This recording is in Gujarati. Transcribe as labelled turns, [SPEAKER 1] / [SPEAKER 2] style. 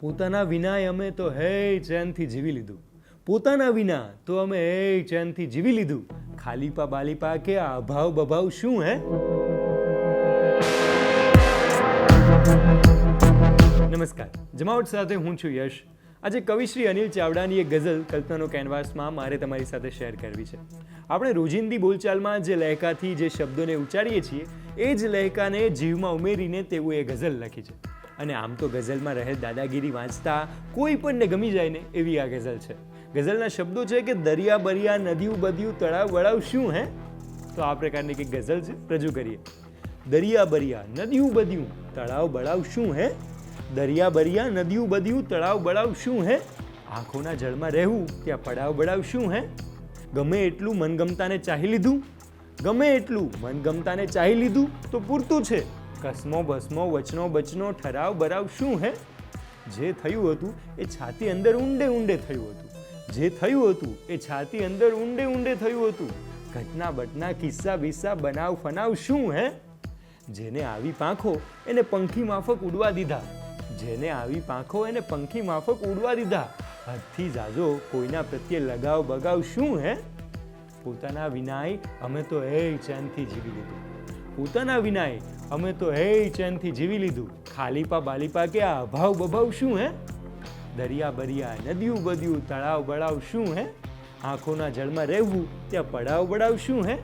[SPEAKER 1] પોતાના વિના અમે તો હે ચેનથી જીવી લીધું. પોતાના વિના તો અમે હે ચેનથી જીવી લીધું. ખાલીપા બાલીપા કે આ અભાવ બભાવ શું, હે? નમસ્કાર. જમાવટ સાથે હું છું યશ. આજે કવિશ્રી અનિલ ચાવડાની એક ગઝલ કલ્પનાનો કેનવાસમાં મારે તમારી સાથે શેર કરવી છે. આપણે રોજિંદી બોલચાલમાં જે લહેકાથી જે શબ્દોને ઉચ્ચારીએ છીએ, એ જ લહેકાને જીવમાં ઉમેરીને તેવું એ ગઝલ લખી છે. અને આમ તો ગઝલમાં રહેલ દાદાગીરી વાંચતા કોઈ પણને ગમી જાય ને એવી આ ગઝલ છે. ગઝલના શબ્દો છે કે દરિયા બરિયા નદીઓ બદિયું તળાવ વળાવ શું, હે? તો આ પ્રકારની કંઈક ગઝલ છે. રજૂ કરીએ. દરિયા બરિયા નદીયું બદિયું તળાવ બળાવ શું, હે? દરિયા બરિયા નદીયું બદિયું તળાવ બળાવ શું, હે? આંખોના જળમાં રહેવું ત્યાં પડાવ બળાવ શું, હે? ગમે એટલું મનગમતાને ચાહી લીધું, ગમે એટલું મનગમતાને ચાહી લીધું તો પૂરતું છે. કસમો બસમો, વચનો બચનો, ઠરાવ બરાવ શું હે? જે થયું હતું એ છાતી અંદર ઊંડે ઊંડે થયું હતું. જે થયું હતું એ છાતી અંદર ઊંડે ઊંડે થયું હતું. ઘટના બટના, કિસ્સા બિસ્સા, બનાવ ફનાવ શું હે? જેને આવી પાંખો એને પંખી માફક ઉડવા દીધા. જેને આવી પાંખો એને પંખી માફક ઉડવા દીધા. હદથી જાજો કોઈના પ્રત્યે લગાવ બગાવ શું હે? પોતાના વિનાય અમે તો એ ચેનથી જીવી લીધું. પોતાના વિનાય અમે તો હે ચેનથી જીવી લીધું. ખાલીપા બાલીપા કે આ અભાવ બભાવ શું, હે? દરિયા બરિયા નદીયું બદિયું તળાવ બળાવ શું, હે? આંખોના જળમાં રહેવું, ત્યાં પડાવ બડાવ શું, હે?